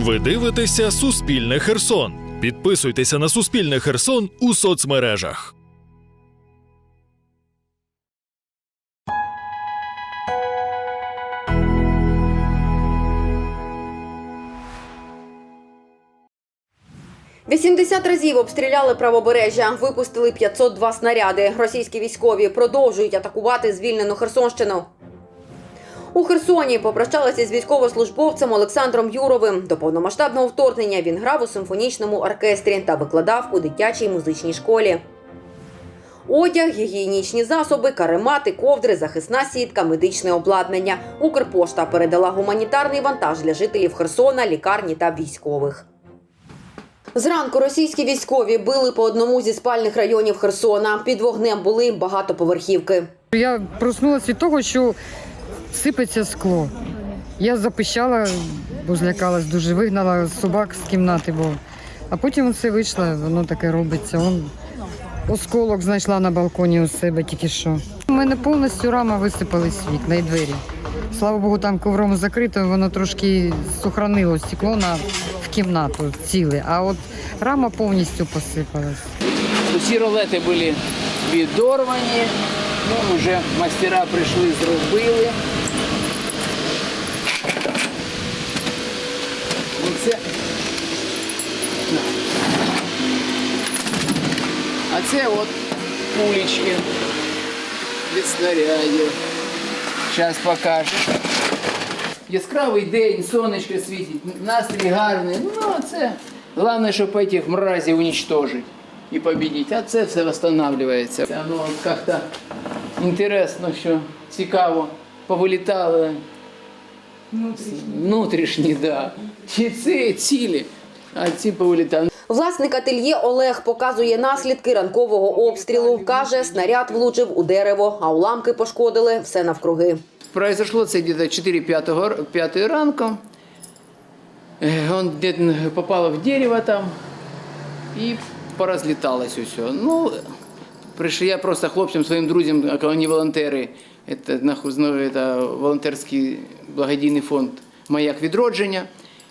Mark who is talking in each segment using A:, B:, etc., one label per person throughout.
A: Ви дивитеся Суспільне Херсон. Підписуйтеся на Суспільне Херсон у соцмережах.
B: – 80 разів обстріляли правобережжя, випустили 502 снаряди. Російські військові продовжують атакувати звільнену Херсонщину. У Херсоні попрощалися з військовослужбовцем Олександром Юровим. До повномасштабного вторгнення він грав у симфонічному оркестрі та викладав у дитячій музичній школі. Одяг, гігієнічні засоби, каремати, ковдри, захисна сітка, медичне обладнання. Укрпошта передала гуманітарний вантаж для жителів Херсона, лікарні та військових. Зранку російські військові били по одному зі спальних районів Херсона. Під вогнем були багатоповерхівки.
C: Я проснулася від того, що сипеться скло. Я запищала, бо злякалась дуже, вигнала собак з кімнати, бо а потім все вийшло, воно таке робиться. Он осколок знайшла на балконі у себе тільки що. У мене повністю рама висипались вікна і двері. Слава Богу, там ковром закрито, воно трошки сохранило стекло на в кімнату ціле, а от рама повністю посипалась.
D: Усі ролети були відорвані. Ну, вже мастера прийшли, зробили. Оце. А це от пулечки від снарядів. Зараз покажу. Яскравий день, сонечко світить, настрій гарний. Ну, це головне, щоб цих мразів уничтожить і победить. А це все восстанавливається. Воно як-то інтересно, що цікаво. Повилітали внутрішні, да. Ці, ці цілі, а ці повилітали.
B: Власник ательє Олег показує наслідки ранкового обстрілу. Каже, снаряд влучив у дерево, а уламки пошкодили все навкруги.
D: Произошло це где-то 4-5 ранку. Он попало в дерево там і поразліталось усе. Ну, прийшли я просто хлопцям, своїм друзям, а вони волонтери, це, волонтерський благодійний фонд «Маяк відродження».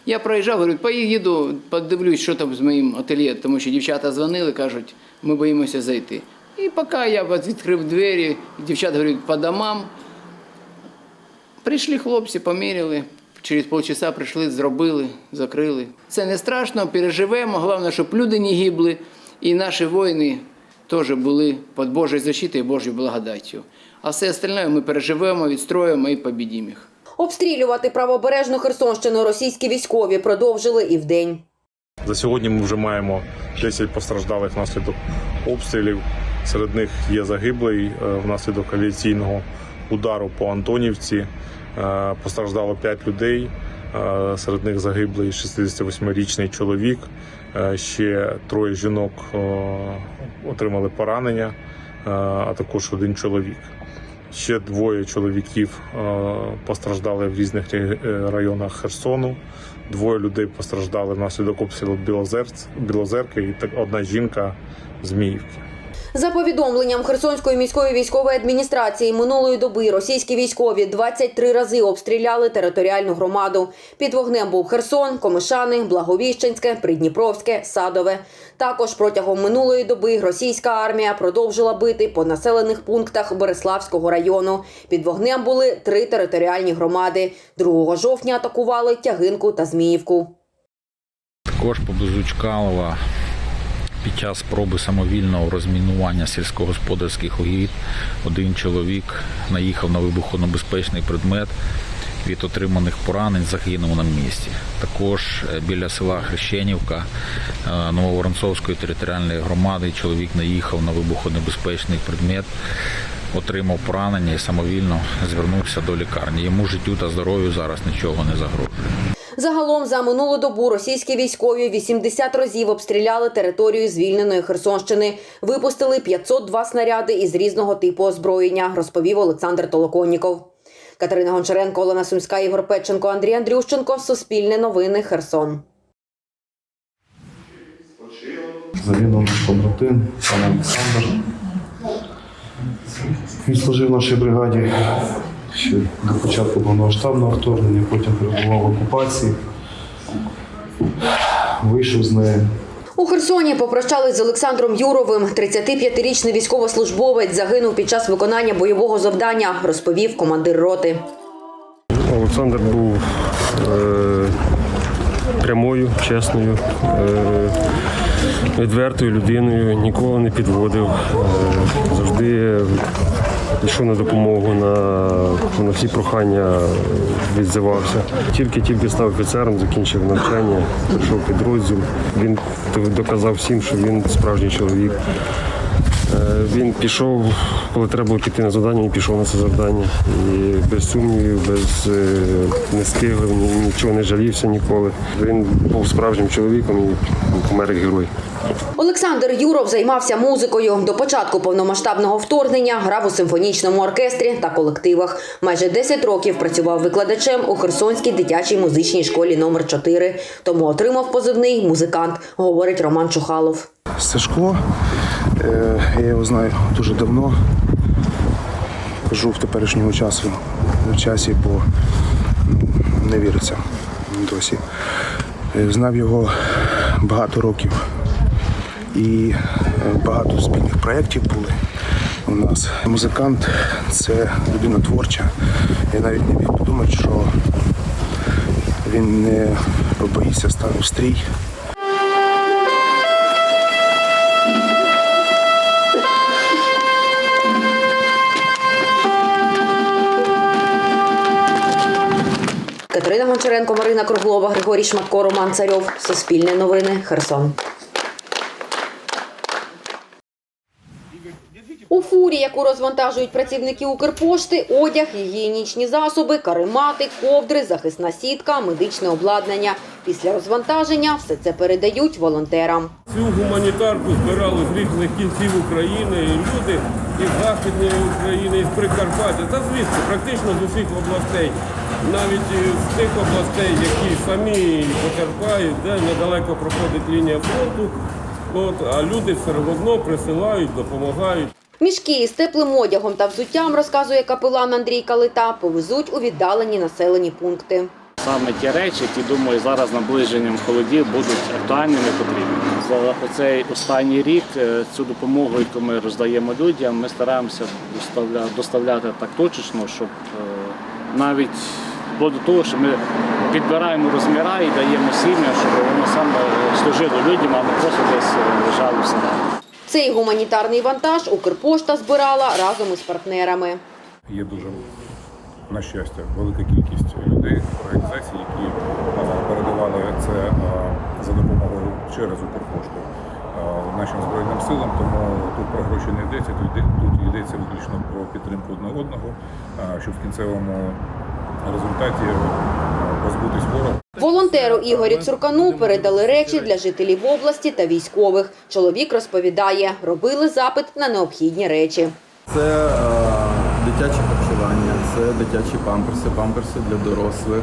D: Я проїжджав, говорю, поїду, подивлюсь, що там з моїм ательє, тому що дівчата дзвонили, кажуть, ми боїмося зайти. І поки я відкрив двері, дівчата говорять, по домам, Прийшли хлопці, поміряли. Через полчаса прийшли, зробили, закрили. Це не страшно, переживемо. Головне, щоб люди не гибли, і наші воїни теж були під Божою защитою і Божою благодаттю. А все остальне ми переживемо, відстроїмо і побідімо їх.
B: Обстрілювати правобережну Херсонщину російські військові продовжили і вдень.
E: За сьогодні ми вже маємо 10 постраждалих внаслідок обстрілів. Серед них є загиблий е, внаслідок авіаційного удару по Антонівці. Е, Постраждало 5 людей. Серед них загиблий 68-річний чоловік. Е, Ще троє жінок отримали поранення, е, а також один чоловік. Ще двоє чоловіків е, постраждали в різних районах Херсону. Двоє людей постраждали внаслідок обстрілу Білозерки і одна жінка Зміївки.
B: За повідомленням Херсонської міської військової адміністрації минулої доби російські військові 23 рази обстріляли територіальну громаду. Під вогнем був Херсон, Комишани, Благовіщенське, Придніпровське, Садове. Також протягом минулої доби російська армія продовжила бити по населених пунктах Береславського району. Під вогнем були три територіальні громади. 2 жовтня атакували Тягинку та Зміївку.
F: Також поблизу Чкалова під час спроби самовільного розмінування сільськогосподарських угідь один чоловік наїхав на вибухонебезпечний предмет. Від отриманих поранень загинув на місці. Також е, біля села Хрещенівка е, Нововоронцовської територіальної громади чоловік наїхав на вибухонебезпечний предмет, отримав поранення і самовільно звернувся до лікарні. Йому життю та здоров'ю зараз нічого не загрожує.
B: Загалом за минулу добу російські військові 80 разів обстріляли територію звільненої Херсонщини. Випустили 502 снаряди із різного типу озброєння, розповів Олександр Толоконніков. Катерина Гончаренко, Олена Сумська, Ігор Петченко, Андрій Андрющенко. Суспільне новини. Херсон.
G: Загинув побратим, пан Олександр. Він служив в нашій бригаді ще до початку повномасштабного вторгнення, потім перебував в окупації. вийшов з неї.
B: У Херсоні попрощались з Олександром Юровим. 35-річний військовослужбовець загинув під час виконання бойового завдання, розповів командир роти.
H: Олександр був е, прямою, чесною, е, відвертою людиною, ніколи не підводив, е, завжди йшов на допомогу, на, на всі прохання відзивався. Тільки-тільки став офіцером, закінчив навчання, пішов підрозділ. Він доказав всім, що він справжній чоловік. Е, Він пішов, коли треба було піти на завдання, він пішов на це завдання. І без сумнівів, без е, не скиглив, нічого не жалівся ніколи. Він був справжнім чоловіком і помер як герой.
B: Олександр Юров займався музикою. До початку повномасштабного вторгнення грав у симфонічному оркестрі та колективах. Майже 10 років працював викладачем у Херсонській дитячій музичній школі номер 4 Тому отримав позивний музикант, говорить Роман Чухалов.
I: Сашко. Я його знаю дуже давно. Кажу в теперішнього часу в часі, бо ну, не віриться досі. Е, Знав його багато років. І е, багато спільних проєктів були у нас. Музикант це людина творча. Я навіть не міг подумати, що він не побоїться стати в стрій.
B: Катерина Гончаренко, Марина Круглова, Григорій Шматко, Роман Царьов. Суспільне новини. Херсон. У фурі, яку розвантажують працівники Укрпошти, одяг, гігієнічні засоби, каремати, ковдри, захисна сітка, медичне обладнання. Після розвантаження все це передають волонтерам.
J: Цю гуманітарку збирали з різних кінців України і люди із Західної України, із Прикарпаття, та звідси практично з усіх областей, навіть з тих областей, які самі потерпають, де недалеко проходить лінія фронту. От, а люди все одно присилають, допомагають.
B: Мішки із теплим одягом та взуттям, розказує капелан Андрій Калита, повезуть у віддалені населені пункти.
K: Саме ті речі, які думаю, зараз наближенням холодів будуть актуальними і потрібними. За оцей останній рік е, цю допомогу, яку ми роздаємо людям, ми стараємося доставля- доставляти так точечно, щоб е, навіть вплоть до того, що ми підбираємо розміра і даємо сім'я, щоб воно саме служило людям, а не просто десь е, лежало в.
B: Цей гуманітарний вантаж Укрпошта збирала разом із партнерами.
L: Є дуже, на щастя, велика кількість людей, організацій, які е, передавали це е, за допомогою через Укрпошту нашим Збройним силам. Тому тут про гроші не йдеться, тут йдеться виключно про підтримку одне одного, щоб в кінцевому результаті е, позбутись ворога.
B: Волонтеру Ігорю Цуркану передали речі для жителів області та військових. Чоловік розповідає, робили запит на необхідні речі.
M: Це е, дитяче харчування, це дитячі памперси, памперси для дорослих,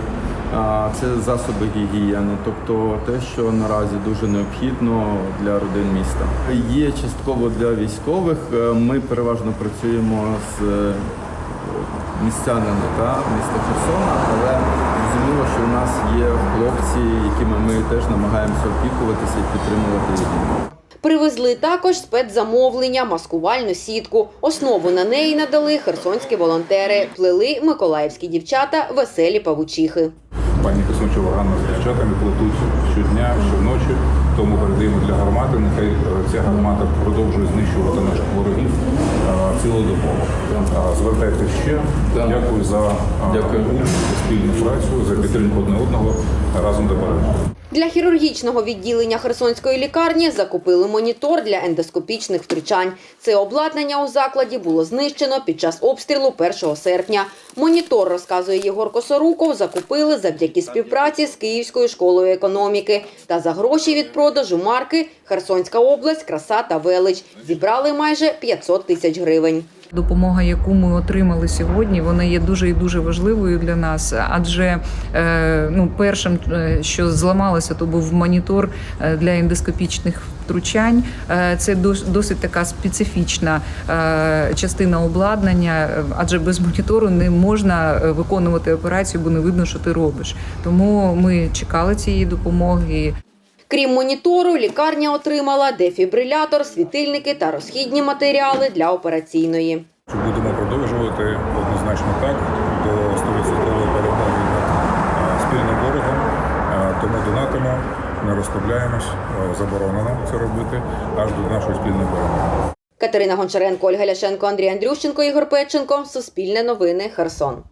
M: е, це засоби гігієни, тобто те, що наразі дуже необхідно для родин міста. Є частково для військових. Е, Ми переважно працюємо з містянами та міста Херсона, але зрозуміло, що у нас є хлопці, якими ми теж намагаємося опікуватися і підтримувати їх.
B: Привезли також спецзамовлення, маскувальну сітку. Основу на неї надали херсонські волонтери. Плели миколаївські дівчата веселі павучихи.
L: Пані Киснучова Ганна з дівчатами плетуть щодня, щоночі. Тому передаємо для гармати. Нехай е, ця гармата продовжує знищувати наших ворогів цілодобово. Е, Звертайтеся ще. Дякую за
M: Дякую.
L: спільну працю, за підтримку одне одного разом до перемоги.
B: Для хірургічного відділення Херсонської лікарні закупили монітор для ендоскопічних втручань. Це обладнання у закладі було знищено під час обстрілу 1 серпня. Монітор, розказує Єгор Косоруков, закупили завдяки співпраці з Київською школою економіки. Та за гроші від продажу марки Херсонська область, краса та велич. Зібрали майже 500 тисяч гривень.
N: Допомога, яку ми отримали сьогодні, вона є дуже і дуже важливою для нас. Адже е, ну, першим, е, що зламалося, то був монітор е, для ендоскопічних втручань. Це досить така специфічна частина обладнання, адже без монітору не можна виконувати операцію, бо не видно, що ти робиш. Тому ми чекали цієї допомоги.
B: Крім монітору, лікарня отримала дефібрилятор, світильники та розхідні матеріали для операційної.
L: Будемо продовжувати однозначно так до 100% перемоги над спільним ворогом. Тому донатимо, не розслабляємось, е, заборонено це робити аж до нашої спільної перемоги.
B: Катерина Гончаренко, Ольга Ляшенко, Андрій Андрющенко, Ігор Печенко. Суспільне новини. Херсон.